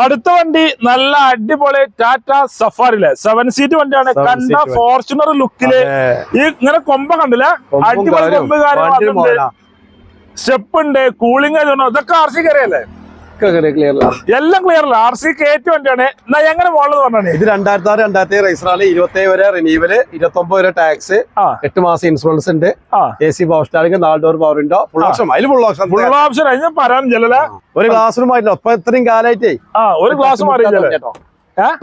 അടുത്ത വണ്ടി നല്ല അടിപൊളി ടാറ്റ സഫാരിലെ സെവൻ സീറ്റ് വണ്ടിയാണ്. കണ്ട ഫോർച്യൂണർ ലുക്കിൽ ഈ ഇങ്ങനെ കൊമ്പ കണ്ടില്ല? അടിപൊളി കൊമ്പ് കാര്യം വണ്ടി വന്നിട്ടുണ്ട് മോഡലാ. സ്റ്റെപ്പ് ഉണ്ട്. കൂളിംഗ് ഇതൊക്കെ ആർ സി കയറിയല്ലേ? എല്ലാം ക്ലിയർ അല്ല ആർ സി കയറ്റ വണ്ടിയാണ് എന്നാ എങ്ങനെ മോളെന്ന് പറഞ്ഞാണ് ഇത് രണ്ടായിരത്തി ആറ് രണ്ടായിരത്തി റൈസറാണ് ഇരുപത്തി ഏഴ് വരെ റിനീവൽ ഇരുപത്തി ഒമ്പത് വരെ ടാക്സ് എട്ട് മാസം ഇൻഷുറൻസ് ഉണ്ട്. എ സി പവർ സ്റ്റാറിംഗ് നാല് ഡോർ പവർ ഉണ്ടോ? ഫുൾ ഓപ്ഷൻ അതിൽ ഫുൾ ഓപ്ഷൻ ഫുൾ ഓപ്ഷൻ അതിന് പറയാൻ ചെല്ലല. ഒരു ക്ലാസ്സിനും മാറ്റില്ല അപ്പൊ ഇത്രയും കാലായിട്ടേ. ആ ഒരു ഗ്ലാസ് മാറിയില്ലേ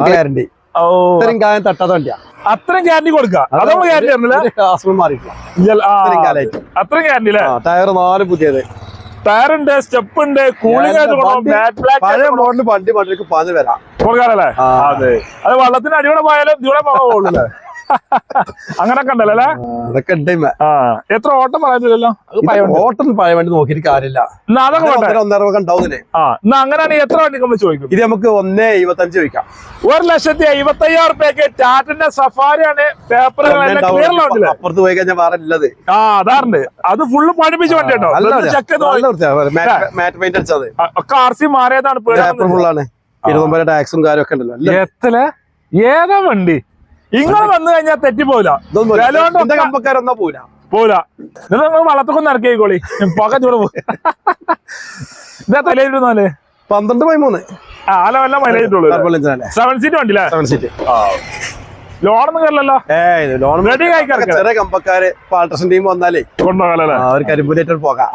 ഗ്യാരണ്ടി ഇത്രയും കാലം തട്ടാത്ത വണ്ടിയാ. അത്രയും ഗ്യാരണ്ടി കൊടുക്കാം? അത്രയും ഗ്യാരണ്ടി അത്രയും ഗ്യാരണ്ടി അല്ലേ ടയർ നാല് പുതിയത്. ടയർ ഉണ്ട് സ്റ്റെപ്പ് ഉണ്ട് കൂളിംഗ് പഴയ മോഡൽ വണ്ടി വണ്ടിക്ക് പാഞ്ഞു വരാം. കൊടുക്കാറല്ലേ. അതെ. അത് വെള്ളത്തിന് അടിയോടെ പോയാലും പോകാവുള്ളൂ അല്ലേ? അങ്ങനൊക്കെ ഉണ്ടല്ലോ അല്ലേ? അതൊക്കെ ഉണ്ട് ആ എത്ര ഓട്ടം വണ്ടി. ഓട്ടം പറയാൻ വേണ്ടി നോക്കിയിട്ട് കാര്യമില്ല. എന്നാ അതൊക്കെ ഒന്നര ഒന്നര ഉണ്ടാവുന്നില്ലേ ആ എന്നാ അങ്ങനെയാണെങ്കിൽ എത്ര വണ്ടി നമ്മൾ ചോദിക്കും? ഇത് നമുക്ക് ഒന്നേ എഴുപത്തഞ്ച് ചോദിക്കാം. ഒരു ലക്ഷത്തി അയ്യത്തി അയ്യായിരം റുപ്യക്ക് ടാറ്റന്റെ സഫാരിയാണ് പേപ്പറുകൾ അപ്പുറത്ത് പോയി കഴിഞ്ഞാൽ വേറെ ഉള്ളത്. ആ അതാറുണ്ട് അത് ഫുള്ള് പഠിപ്പിച്ച വണ്ടി ഉണ്ടോ. മാറ്റ് മാറ്റ് പെയിന്റ് അടിച്ചത്. ആ, ഒക്കെ ആർ സി മാറിയതാണ് ഫുള്ളാണ് ഇരുപത്തൊമ്പത് ടാക്സും കാര്യമൊക്കെ ഉണ്ടല്ലോ. എത്ര ഏതാ വണ്ടി? ഇങ്ങനെ വന്നു കഴിഞ്ഞാൽ എന്റെ കമ്പക്കാരൊന്നാ പോല നിങ്ങൾ നിങ്ങൾ വളർത്തൊക്കെ ഇറക്കിക്കോളി പോകാൻ ചൂട് പോലെ ഇതാ പന്ത്രണ്ട് പതിമൂന്ന് ആ വല്ല മൈലേജ് സെവൻ സീറ്റ് വണ്ടിയില്ലേ സെവൻ സീറ്റ് ലോണൊന്നും കയറില്ലല്ലോ ഏയ് ലോൺ. ചെറിയ കമ്പക്കാര് ടീം വന്നാലേ കൊണ്ടുപോകാലല്ലേ? അവർ കരിമ്പൂരായിട്ട് പോകാം.